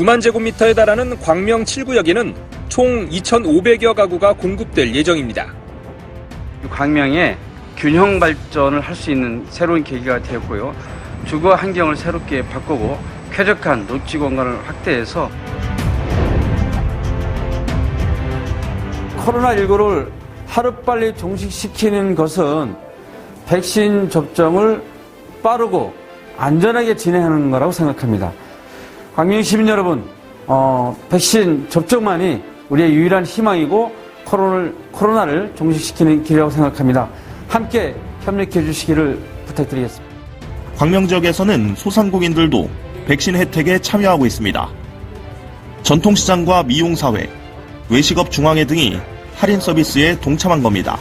9만 제곱미터에 달하는 광명 7구역에는 총 2,500여 가구가 공급될 예정입니다. 광명에 균형 발전을 할 수 있는 새로운 계기가 되었고요. 주거 환경을 새롭게 바꾸고 쾌적한 녹지 공간을 확대해서 코로나19를 하루빨리 종식시키는 것은 백신 접종을 빠르고 안전하게 진행하는 거라고 생각합니다. 광명 시민 여러분, 어, 백신 접종만이 우리의 유일한 희망이고 코로나를, 코로나를 종식시키는 길이라고 생각합니다. 함께 협력해 주시기를 부탁드리겠습니다. 광명 지역에서는 소상공인들도 백신 혜택에 참여하고 있습니다. 전통시장과 미용사회, 외식업 중앙회 등이 할인 서비스에 동참한 겁니다.